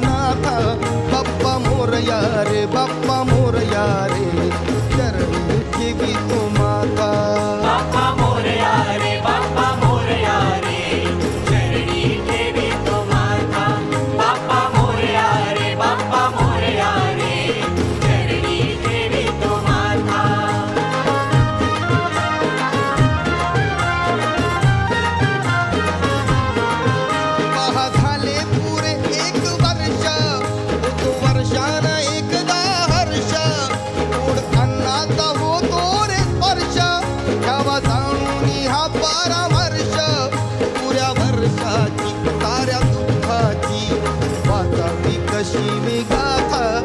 जाना था। बप्पा मोर यारे बप्पा मोर यारे चरण की दुःखाची ताऱ्या दुःखाची वाचा मी कशी वेगा